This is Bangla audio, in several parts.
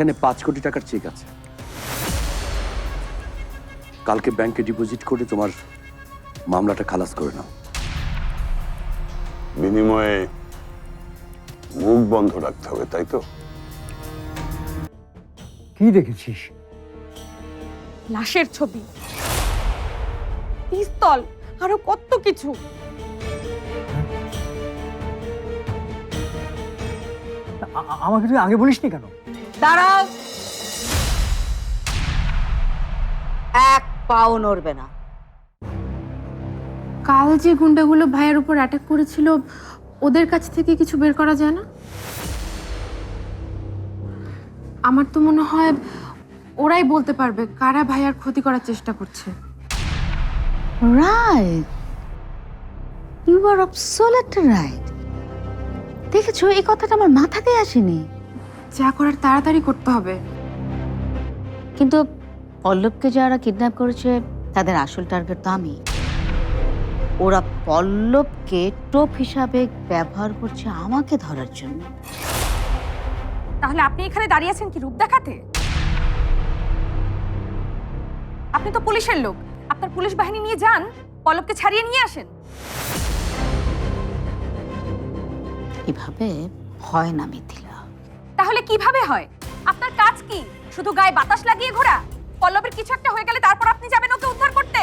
এখানে পাঁচ কোটি টাকার চেক আছে। কালকে ব্যাংকে ডিপোজিট করে তোমার মামলাটা খালাস করে নাও। বিনিময়ে মুখ বন্ধ রাখতে হবে তাই তো? কি দেখেছিস? লাশের ছবি পিস্তল আরও কত কিছু। আমাকে তুই আগে বলিসনি কেন? দাঁড়াও। এক পাও নড়বে না। কাল যে গুন্ডাগুলো ভাইয়ের উপর অ্যাটাক করেছিল ওদের কাছ থেকে কিছু বের করা যায় না? আমার তো মনে হয় ওরাই বলতে পারবে কারা ভাইয়ার ক্ষতি করার চেষ্টা করছে। Right you are obsolete right দেখেছ এই কথাটা আমার মাথাতে আসেনি। যা করার তাড়াতাড়ি করতে হবে। কিন্তু পল্লবকে যারা কিডন্যাপ করেছে তাদের আসল টার্গেট তো আমি। ওরা পল্লবকে টোপ হিসাবে ব্যবহার করছে আমাকে ধরার জন্য। তাহলে আপনি এখানে দাঁড়িয়ে আছেন কি রূপ দেখাতে? আপনি তো পুলিশের লোক। আপনার পুলিশ বাহিনী নিয়ে যান পল্লবকে ছাড়িয়ে নিয়ে আসেন। এভাবে হয় না মিথিলা তাহলে কীভাবে হয়? আপনার কাজ কি? শুধু গায়ে বাতাস লাগিয়ে ঘোরা? পল্লবের কিছু একটা হয়ে গেলে তারপর আপনি যাবেন ওকে উদ্ধার করতে।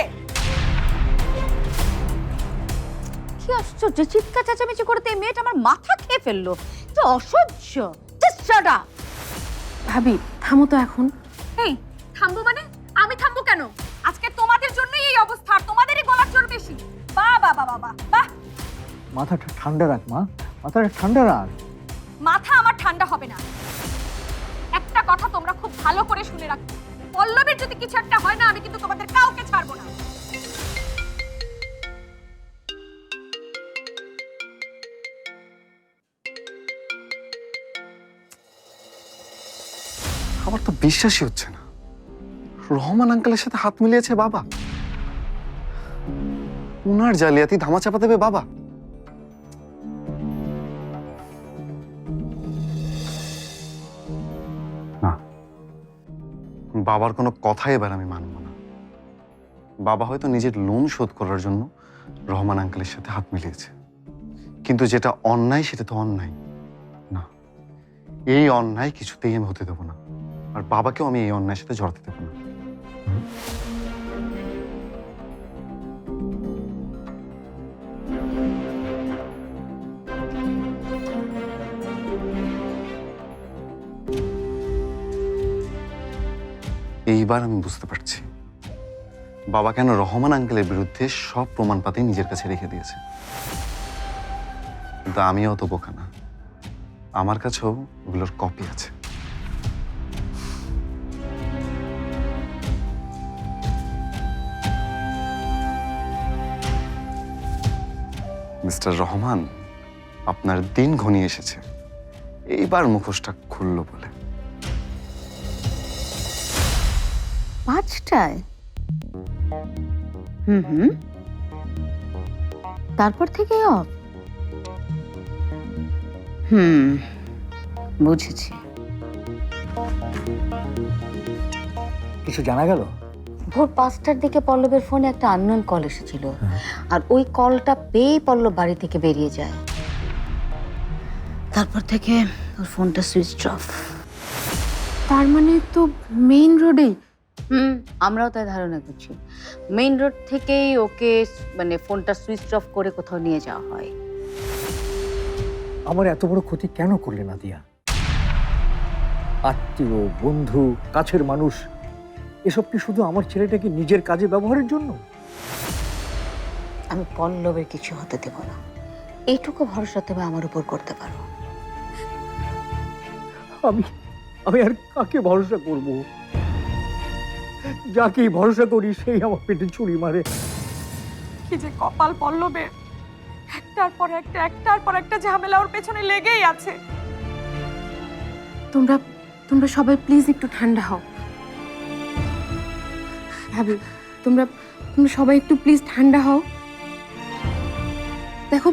কি আশ্চর্য চিৎকার চেঁচামেচি করতে এই মেয়েটা আমার মাথা খেয়ে ফেলল। তো অসহ্য! ভাবি থামো তো এখন। এই থামবো মানে? আমি থামবো কেন? আজকে তোমাদের জন্যই এই অবস্থা আর তোমাদেরই গলার জোর বেশি। বাহ বাহ বাহ বাহ, বাহ বাহ। মাথাটা ঠান্ডা রাখ মা। মাথাটা ঠান্ডা রাখ। মাথা আমার ঠান্ডা হবে না। একটা কথা তোমরা খুব ভালো করে শুনে রাখো। পল্লবের যদি কিছু একটা হয় না, আমি কিন্তু তোমাদের কাউকে ছাড়বো না। আমার তো বিশ্বাসই হচ্ছে না। রহমান আঙ্কেলের সাথে হাত মিলিয়েছে বাবা। উনার জালিয়াতি ধামাচাপা দেবে বাবা। বাবার কোনো কথাই এবার আমি মানব না। বাবা হয়তো নিজের লোন শোধ করার জন্য রহমান আঙ্কেলের সাথে হাত মিলিয়েছে। কিন্তু যেটা অন্যায় সেটা তো অন্যায়। না, এই অন্যায় কিছুতেই আমি হতে দেবো না। আর বাবাকেও আমি এই অন্যায়ের সাথে জড়াতে দেবো না। এইবার আমি বুঝতে পারছি। বাবা কেন রহমান আঙ্কেলের বিরুদ্ধে সব প্রমাণ পাতি নিজের কাছে রেখে দিয়েছে? কিন্তু আমিও তো বোকা না। আমার কাছেও ওগুলোর কপি আছে। মিস্টার রহমান, আপনার দিন ঘনিয়ে এসেছে। এইবার মুখোশটা খুললো বলে। পাঁচটায়? হুম হুম। তারপর থেকে অফ হুম বুঝেছি। কিছু জানা গেল? ভোর পাঁচটার দিকে পল্লবের ফোনে একটা আননোন কল এসেছিল। আর ওই কলটা পেয়ে পল্লব বাড়ি থেকে বেরিয়ে যায়। তারপর থেকে ওর ফোনটা সুইচ অফ তার মানে তো মেইন রোডেই হুম আমরাও তাই ধারণা করছি। মেইন রোড থেকেই ওকে মানে ফোনটা সুইচ অফ করে কোথাও নিয়ে যাওয়া হয়। আমার এত বড় ক্ষতি কেন করলে না দিয়া আত্মীয় বন্ধু কাছের মানুষ এসব কি শুধু আমার ছেলেটাকে নিজের কাজে ব্যবহারের জন্য? আমি পল্লবের কিছু হতে দেব না। এইটুকু ভরসা তুমি আমার উপর করতে পারো। আমি আমি আর কাকে ভরসা করব? যাকেই ভরসা করি সেই আমার পেটে ছুরি মারে। কি যে কপাল পল্লবের। একটার পর একটা একটার পর একটা ঝামেলা ওর পেছনে লেগেই আছে। তোমরা তোমরা সবাই প্লিজ একটু ঠান্ডা হও। ভাবি তোমরা তোমরা সবাই একটু প্লিজ ঠান্ডা হও। দেখো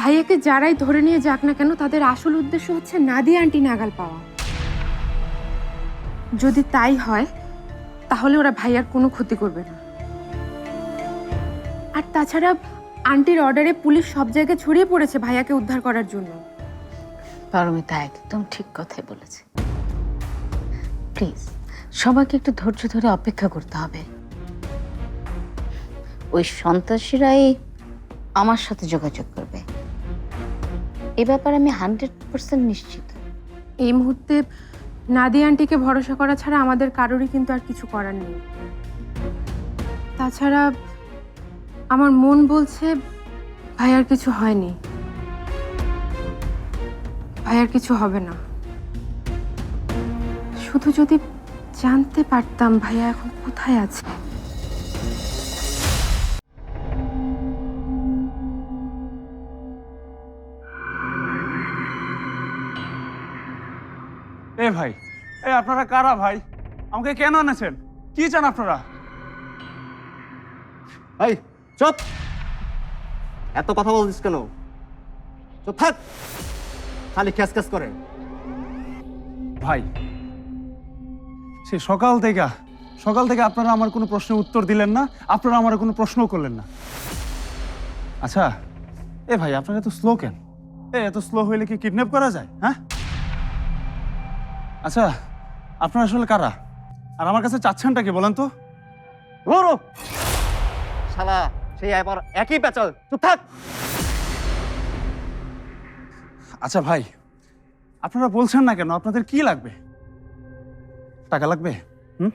ভাইয়াকে যারাই ধরে নিয়ে যাক না কেন তাদের আসল উদ্দেশ্য হচ্ছে নাদিয়া আন্টি নাগাল পাওয়া। যদি তাই হয় তাহলে ওরা ভাইয়ার কোনো ক্ষতি করবে না। আর তাছাড়া আন্টির অর্ডারে পুলিশ সব জায়গায় ছড়িয়ে পড়েছে ভাইয়াকে উদ্ধার করার জন্য। পারমিতা একদম ঠিক কথাই বলেছে। প্লিজ সবাইকে একটু ধৈর্য ধরে অপেক্ষা করতে হবে। ওই সন্ত্রাসীরাই আমার সাথে যোগাযোগ করবে। এ ব্যাপারে আমি হান্ড্রেড পার্সেন্ট নিশ্চিত। এই মুহূর্তে নাদি আন্টিকে ভরসা করা ছাড়া আমাদের কারোরই কিন্তু আর কিছু করার নেই। তাছাড়া আমার মন বলছে ভাইয়ার কিছু হয়নি। ভাইয়ার কিছু হবে না। শুধু যদি জানতে পারতাম ভাইয়া এখন কোথায় আছে। এ ভাই? এ আপনারা কারা ভাই? আমাকে কেন এনেছেন? কি চান আপনারা? এই চুপ! এত কথা বলছিস কেন? চুপ থাক! খালি ক্যাস ক্যাস করে। ভাই সে সকাল থেকে সকাল থেকে আপনারা আমার কোনো প্রশ্নের উত্তর দিলেন না আপনারা আমার কোনো প্রশ্ন করলেন না। আচ্ছা এ ভাই আপনারা এত স্লো কেন? এ এত স্লো হইলে কি কিডন্যাপ করা যায় হ্যাঁ? আচ্ছা আপনারা আসলে কারা? আর আমার কাছে চাচ্ছেনটা কি বলেন তো? ধরো! শালা সেই এবার একই চুপ থাক! আচ্ছা ভাই আপনারা বলছেন না কেন? আপনাদের কি লাগবে? টাকা লাগবে? হুম?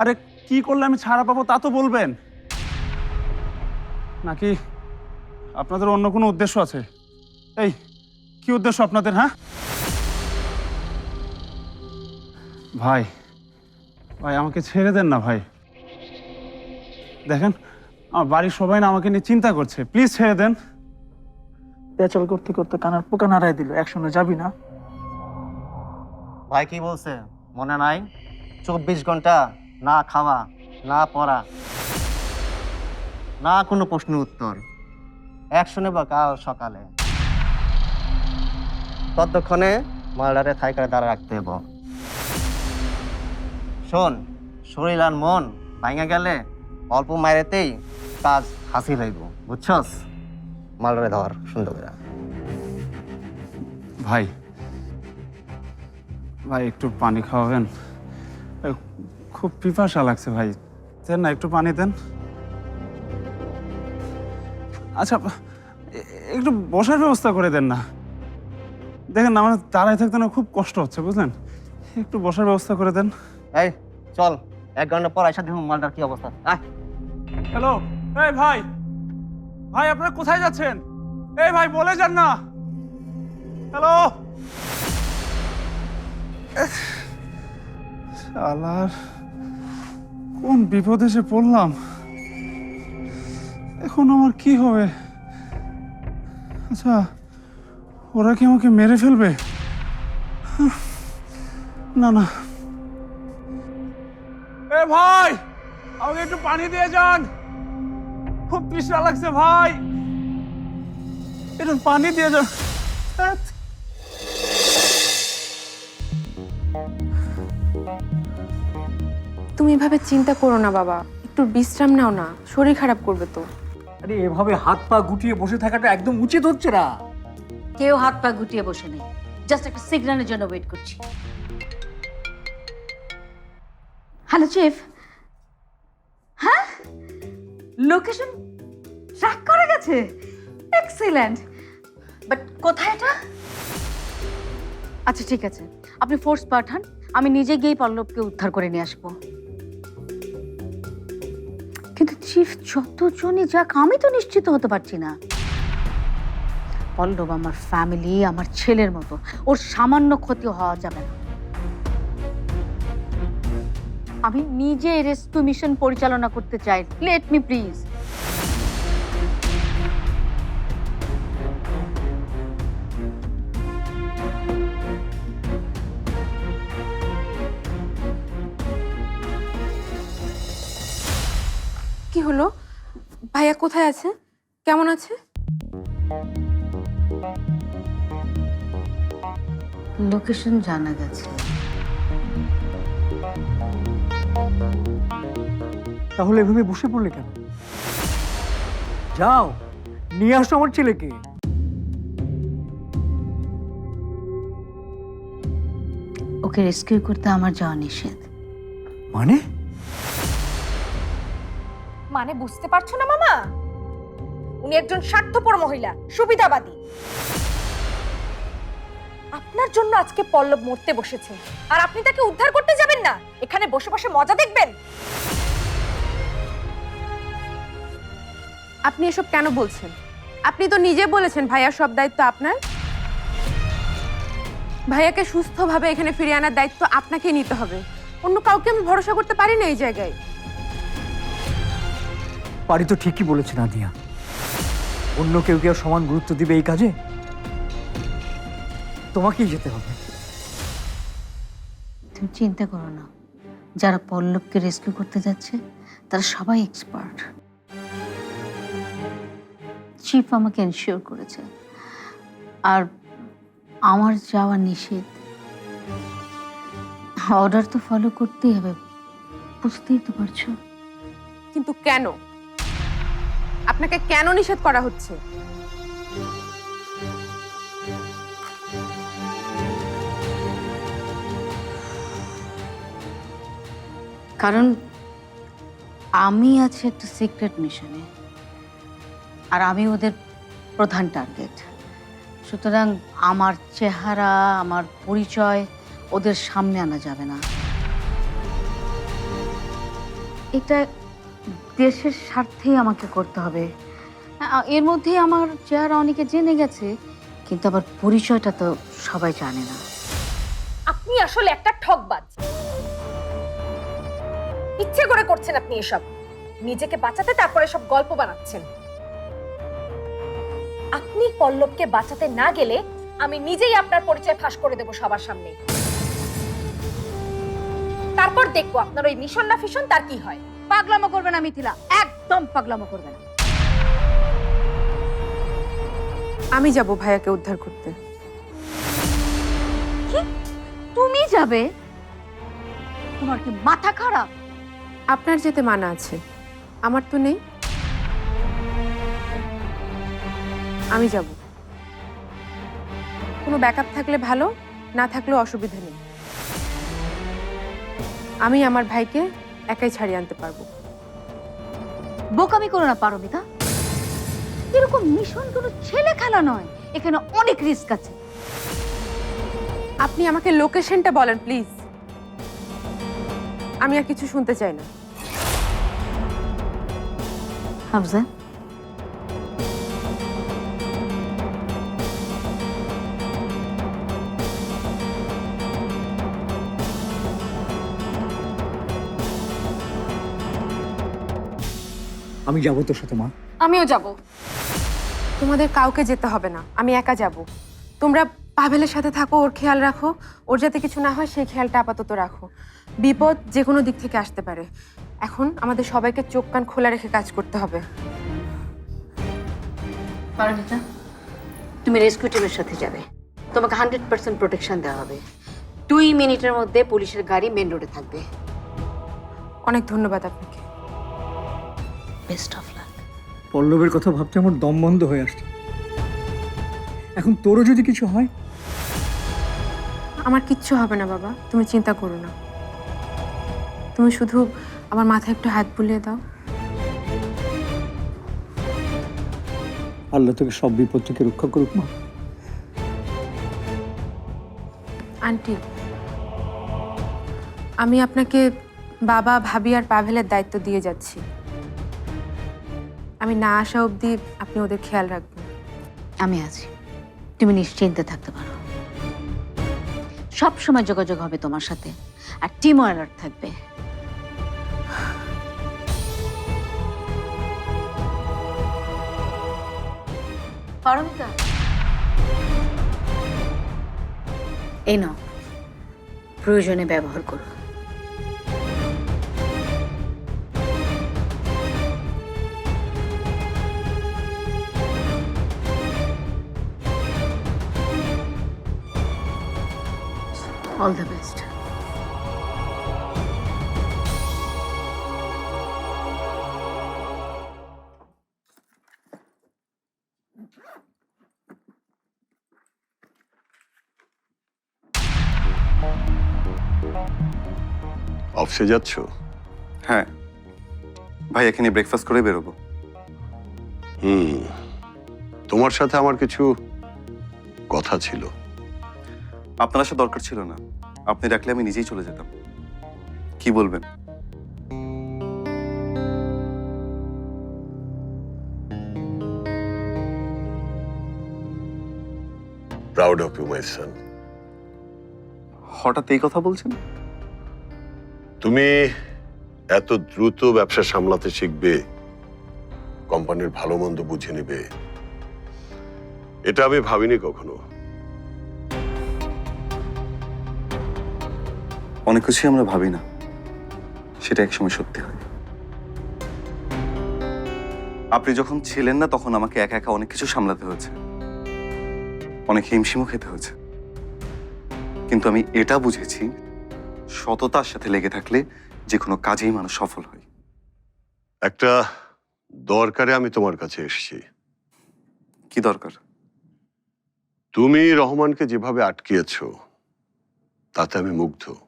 আরে কি করলে আমি ছাড়া পাবো তা তো বলবেন। নাকি আপনাদের অন্য কোনো উদ্দেশ্য আছে? এই কি উদ্দেশ্য আপনাদের হ্যাঁ? ভাই ভাই আমাকে ছেড়ে দেন না ভাই। দেখেন আমার বাড়ির সবাই না আমাকে নিয়ে চিন্তা করছে। প্লিজ ছেড়ে দেন। পেঁচাল করতে করতে কানার পোকা নাড়াই দিল একসঙ্গে যাবি না? ভাই কি বলছে? মনে নাই? চব্বিশ ঘণ্টা না খাওয়া না পড়া। না কোনো প্রশ্ন উত্তর। একশনে বা কাল সকালে। ততক্ষণে মালডারে থাইকারে দাঁড়া রাখতে হইব। শোন, শরীর আর মন ভাঙা গেলে অল্প মাইরেতেই কাজ হাসিল হইব, বুঝছস? মালডারে ধর, সুন্দর করে। ভাই ভাই, একটু পানি খাওয়াবেন? খুব পিপাসা লাগছে ভাই। দেন না, একটু পানি দেন। আচ্ছা একটু বসার ব্যবস্থা করে দেন না। দেখেন, আমার দাঁড়ায় থাকতে না খুব কষ্ট হচ্ছে, বুঝলেন? একটু বসার ব্যবস্থা করে দেন। এই, চল, এক ঘণ্টা পর আইসা দেখুন মালটার কি অবস্থা। আয়। হ্যালো, এই ভাই। ভাই, আপনারা কোথায় যাচ্ছেন? এই ভাই, বলে যান না। হ্যালো? শালার, কোন বিপদে এসে পড়লাম? এখন আমার কি হবে? আচ্ছা ওরা কি আমাকে মেরে ফেলবে? না না। ভাই আমাকে একটু পানি দিয়ে যান। খুব তৃষ্ণা লাগছে ভাই। একটু পানি দিয়ে যান। তুমি এভাবে চিন্তা করো না বাবা একটু বিশ্রাম নাও না শরীর খারাপ করবে তো। আরে এভাবে হাত পা গুটিয়ে বসে থাকাটা একদম উচিত হচ্ছে না। কেউ হাত পা গুটিয়ে বসে নেই জাস্ট একটা সিগন্যালের জন্য ওয়েট করছি। হ্যালো চিফ হ্যাঁ লোকেশন ট্র্যাক করা গেছে। এক্সিলেন্ট বাট কোথায় এটা? আচ্ছা ঠিক আছে। আপনি ফোর্স পাঠান, আমি নিজে গিয়ে পল্লবকে উদ্ধার করে নিয়ে আসব। কিন্তু চিফ যতজনই যাক, আমি তো নিশ্চিত হতে পারছি না। পল্লব আমার ফ্যামিলি আমার ছেলের মতো। ওর সামান্য ক্ষতি হওয়া যাবে না। আমি নিজে রেস্কিউ মিশন পরিচালনা করতে চাই। লেট মি প্লিজ কি হলো? ভাইয়া কোথায় আছে? কেমন আছে? লোকেশন জানা গেছে। তাহলে এভাবে বসে পড়লে কেন? যাও নিয়ে আসো আমার ছেলেকে। ওকে রেস্কিউ করতে আমার যাওয়া নিষেধ। মানে? মানে বুঝতে পারছ না মামা? উনি একজন স্বার্থপর মহিলা সুবিধাবাদী। আপনার জন্য আজকে পল্লব মরতে বসেছে আর আপনি তাকে উদ্ধার করতে যাবেন না। এখানে বসে বসে মজা দেখবেন। আপনি এসব কেন বলছেন? আপনি তো নিজে বলেছেন ভাইয়ার সব দায়িত্ব আপনার। ভাইয়াকে সুস্থভাবে এখানে ফিরিয়ে আনার দায়িত্ব আপনাকেই নিতে হবে। অন্য কাউকে আমি ভরসা করতে পারি না এই জায়গায়। পারি তো ঠিকই বলেছে নাদিয়া অন্য কেউ কেউ সমান গুরুত্ব দিবে এই কাজে? তোমাকেই যেতে হবে। তুমি চিন্তা করো না। যারা পল্লবকে রেস্কিউ করতে যাচ্ছে তারা সবাই এক্সপার্ট চিফ আমাকে এনশিওর করেছে। আর আমার যাওয়া নিষেধ। অর্ডার তো ফলো করতেই হবে বুঝতেই তো পারছ। কিন্তু কেন? আপনাকে কেন নিষেধ করা হচ্ছে? কারণ আমি আছি একটা সিক্রেট মিশনে আর আমি ওদের প্রধান টার্গেট সুতরাং আমার চেহারা, আমার পরিচয় ওদের সামনে আনা যাবে না। এটা দেশের স্বার্থেই আমাকে করতে হবে। এর মধ্যে আমার চেহারা অনেকে জেনে গেছে, কিন্তু আবার পরিচয়টা তো সবাই জানে না। আপনি আসলে একটা ঠকবাজ। ইচ্ছে করে করছেন আপনি এসব। নিজেকে বাঁচাতে তারপরে সব গল্প বানাচ্ছেন। আপনি পল্লবকে বাঁচাতে না গেলে আমি নিজেই আপনার পরিচয় ফাঁস করে দেব সবার সামনে। তারপর দেখব আপনার ওই মিশন না ফিশন তার কি হয়। পাগলামো করবে না মিথিলা। একদম পাগলামো করবে না। আমি যাব ভাইয়াকে উদ্ধার করতে। তুমি যাবে? তোমার কি মাথা খারাপ? আপনার যেতে মানা আছে। আমার তো নেই। আমি যাব। কোনো ব্যাকআপ থাকলে ভালো না থাকলেও অসুবিধা নেই। আমি আমার ভাইকে একাই ছাড়িয়ে আনতে পারব। বোকামি করো না পারমিতা। এরকম মিশন কোনো ছেলে খেলা নয়। এখানে অনেক রিস্ক আছে। আপনি আমাকে লোকেশনটা বলেন প্লিজ আমি আর কিছু শুনতে চাই না। হাফজা আমি যাব তোর সাথে মা। আমিও যাব। তোমাদের কাউকে যেতে হবে না। আমি একা যাব। তোমরা পাভেলের সাথে থাকো ওর খেয়াল রাখো। ওর যাতে কিছু না হয় সেই খেয়ালটা আপাতত রাখো। বিপদ যে কোনো দিক থেকে আসতে পারে। এখন আমাদের সবাইকে চোখ কান খোলা রেখে কাজ করতে হবে। পারমিতা তুমি রেস্কিউ টিমের সাথে যাবে। তোমাকে হান্ড্রেড পার্সেন্ট প্রোটেকশন দেওয়া হবে। দুই মিনিটের মধ্যে পুলিশের গাড়ি মেন রোডে থাকবে। অনেক ধন্যবাদ আপনাকে। Best of luck. পল্লবের কথা ভাবতে আমার দম বন্ধ হয়ে আসছে। এখন তোরও যদি কিছু হয়? আমার কিচ্ছু হবে না বাবা তুমি চিন্তা করো না। তুমি শুধু আমার মাথায় একটু হাত বুলিয়ে দাও। আল্লাহ তোকে সব বিপদ থেকে রক্ষা করুক মা। আন্টি আমি আপনাকে বাবা ভাবি আর পাভেলের দায়িত্ব দিয়ে যাচ্ছি। আমি না আসা অবধি আপনি ওদের খেয়াল রাখবেন। আমি আছি। তুমি নিশ্চিন্তে থাকতে পারো। সব সময় যোগাযোগ হবে তোমার সাথে। আর টিম অ্যালার্ট থাকবে। এই নাও। প্রয়োজনে ব্যবহার করো। অল দ্য বেস্ট অফিসে যাচ্ছ? হ্যাঁ। ভাই এখানে ব্রেকফাস্ট করে বেরোবো। হুম। তোমার সাথে আমার কিছু কথা ছিল। আপনার আসা দরকার ছিল না। আপনি ডাকলে আমি নিজেই চলে যেতাম। কি বলবেন? Proud of you my son হঠাৎ এই কথা বলছেন? তুমি এত দ্রুত ব্যবসা সামলাতে শিখবে কোম্পানির ভালো মন্দ বুঝে নেবে। এটা আমি ভাবিনি কখনো। অনেক কিছুই আমরা ভাবি না। সেটা একসময় সত্যি হয়। আপনি যখন ছিলেন না তখন আমাকে একা একা অনেক কিছু সামলাতে হয়েছে। অনেক হিমশিমও খেতে হয়েছে। কিন্তু আমি এটা বুঝেছি সততার সাথে লেগে থাকলে যে কোনো কাজেই মানুষ সফল হয়। একটা দরকারে আমি তোমার কাছে এসেছি। কি দরকার? তুমি রহমানকে যেভাবে আটকিয়েছ তাতে আমি মুগ্ধ।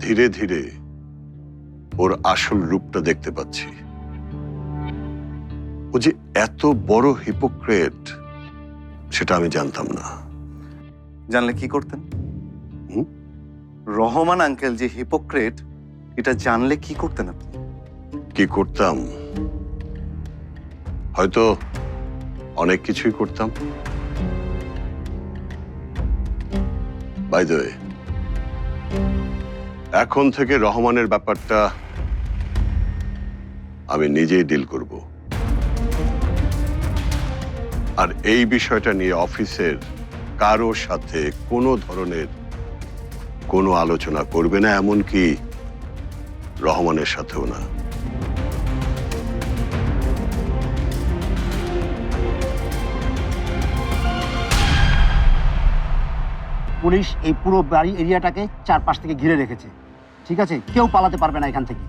ধীরে ধীরে ওর আসল রূপটা দেখতে পাচ্ছি। ও যে এত বড় হিপোক্রেট সেটা আমি জানতাম না। জানলে কি করতেন? হুম? রহমান আঙ্কেল যে হিপোক্রেট এটা জানলে কি করতেন আপনি? কি করতাম? হয়তো অনেক কিছুই করতাম। বাই দ্য ওয়ে, এখন থেকে রহমানের ব্যাপারটা আমি নিজেই ডিল করব। আর এই বিষয়টা নিয়ে অফিসের কারও সাথে কোনো ধরনের কোনো আলোচনা করবে না, এমনকি রহমানের সাথেও না। পুলিশ এই পুরো বাড়ি এরিয়াটাকে চারপাশ থেকে ঘিরে রেখেছে। ঠিক আছে? কেউ পালাতে পারবে না এখান থেকে।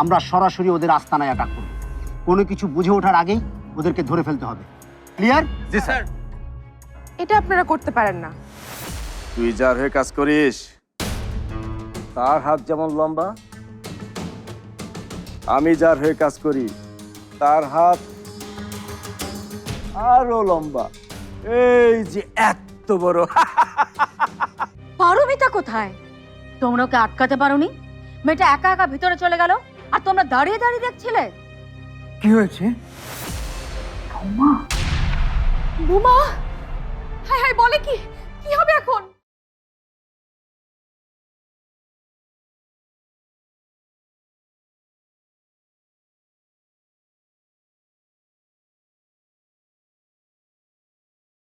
আমরা সরাসরি ওদের আস্তানায় অ্যাটাক করব। কোনো কিছু বুঝে ওঠার আগেই ওদেরকে ধরে ফেলতে হবে। ক্লিয়ার জি স্যার। এটা আপনারা করতে পারেন না। তুই যার হয়ে কাজ করিস তার হাত যেমন লম্বা আমি যার হয়ে কাজ করি তার হাত আরও লম্বা। এই যে এত বড়। পারমিতা কোথায়? তোমরা ওকে আটকাতে পারোনি? মেয়েটা একা একা ভিতরে চলে গেল আর তোমরা দাঁড়িয়ে দাঁড়িয়ে দেখছিলে? কি হয়েছে? বুমা। হায় হায় বলে কি? কি হবে এখন?